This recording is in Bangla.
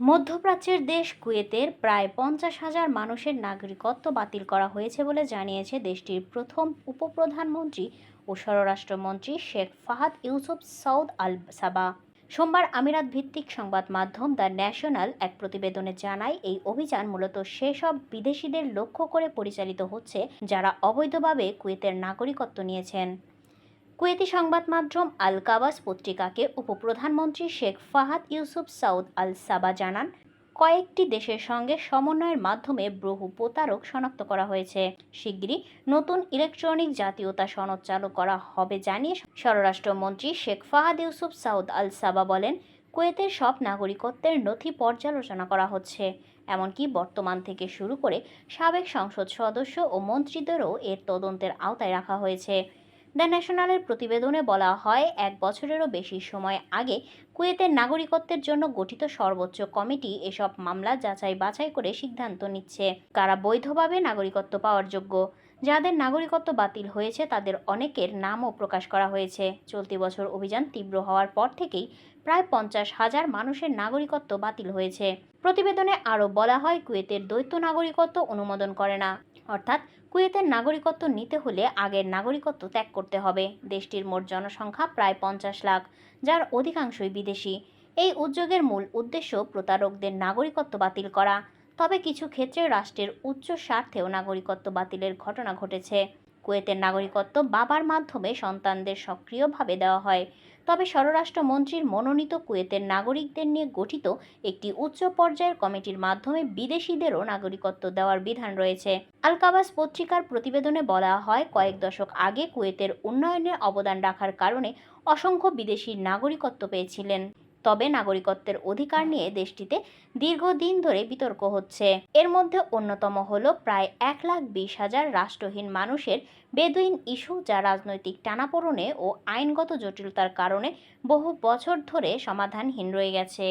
মধ্যপ্রাচ্যের দেশ কুয়েতের প্রায় পঞ্চাশ হাজার মানুষের নাগরিকত্ব বাতিল করা হয়েছে বলে জানিয়েছে দেশটির প্রথম উপপ্রধানমন্ত্রী ও স্বরাষ্ট্রমন্ত্রী শেখ ফাহাদ ইউসুফ সৌদ আল সাবা। সোমবার আমিরাত ভিত্তিক সংবাদ মাধ্যম দ্য ন্যাশনাল এক প্রতিবেদনে জানায়, এই অভিযান মূলত সেসব বিদেশিদের লক্ষ্য করে পরিচালিত হচ্ছে যারা অবৈধভাবে কুয়েতের নাগরিকত্ব নিয়েছেন। কুয়েতি সংবাদ মাধ্যম আল কাবাস পত্রিকাকে উপপ্রধানমন্ত্রী শেখ ফাহাদ ইউসুফ সাউদ আল সাবা জানান, কয়েকটি দেশের সঙ্গে সমন্বয়ের মাধ্যমে বহু প্রতারক শনাক্ত করা হয়েছে। শিগগিরই নতুন ইলেকট্রনিক জাতীয়তা সনদ চালু করা হবে জানিয়ে স্বরাষ্ট্রমন্ত্রী শেখ ফাহাদ ইউসুফ সাউদ আল সাবা বলেন, কুয়েতের সব নাগরিকত্বের নথি পর্যালোচনা করা হচ্ছে। এমনকি বর্তমান থেকে শুরু করে সাবেক সংসদ সদস্য ও মন্ত্রীদেরও এর তদন্তের আওতায় রাখা হয়েছে। দ্য ন্যাশনালের প্রতিবেদনে বলা হয়, এক বছরেরও বেশি সময় আগে কুয়েতের নাগরিকত্বের জন্য গঠিত সর্বোচ্চ কমিটি এসব মামলা যাচাই বাছাই করে সিদ্ধান্ত নিচ্ছে। কারা বৈধভাবে নাগরিকত্ব পাওয়ার যোগ্য? যাদের নাগরিকত্ব বাতিল হয়েছে, তাদের অনেকের নামও প্রকাশ করা হয়েছে। চলতি বছর অভিযান তীব্র হওয়ার পর থেকেই প্রায় পঞ্চাশ হাজার মানুষের নাগরিকত্ব বাতিল হয়েছে। প্রতিবেদনে আরও বলা হয়, কুয়েতের দ্বৈত নাগরিকত্ব অনুমোদন করে না। অর্থাৎ কুয়েতের নাগরিকত্ব নিতে হলে আগের নাগরিকত্ব ত্যাগ করতে হবে। দেশটির মোট জনসংখ্যা প্রায় পঞ্চাশ লাখ, যার অধিকাংশই বিদেশি। এই উদ্যোগের মূল উদ্দেশ্য প্রতারকদের নাগরিকত্ব বাতিল করা। তবে কিছু ক্ষেত্রে রাষ্ট্রের উচ্চ স্বার্থেও নাগরিকত্ব বাতিলের ঘটনা ঘটেছে। কুয়েতের নাগরিকত্ব বাবার মাধ্যমে সন্তানদের সক্রিয়ভাবে দেওয়া হয়। তবে স্বরাষ্ট্রমন্ত্রীর মনোনীত কুয়েতের নাগরিকদের নিয়ে গঠিত একটি উচ্চ পর্যায়ের কমিটির মাধ্যমে বিদেশিদেরও নাগরিকত্ব দেওয়ার বিধান রয়েছে। আলকাবাস পত্রিকার প্রতিবেদনে বলা হয়, কয়েক দশক আগে কুয়েতের উন্নয়নে অবদান রাখার কারণে অসংখ্য বিদেশি নাগরিকত্ব পেয়েছিলেন। তবে নাগরিকত্বের অধিকার নিয়ে দেশটিতে দীর্ঘদিন ধরে বিতর্ক হচ্ছে। এর মধ্যে অন্যতম হল প্রায় এক লাখ বিশ হাজার রাষ্ট্রহীন মানুষের বেদুইন ইস্যু যা রাজনৈতিক টানাপোড়নে ও আইনগত জটিলতার কারণে বহু বছর ধরে সমাধানহীন রয়ে গেছে।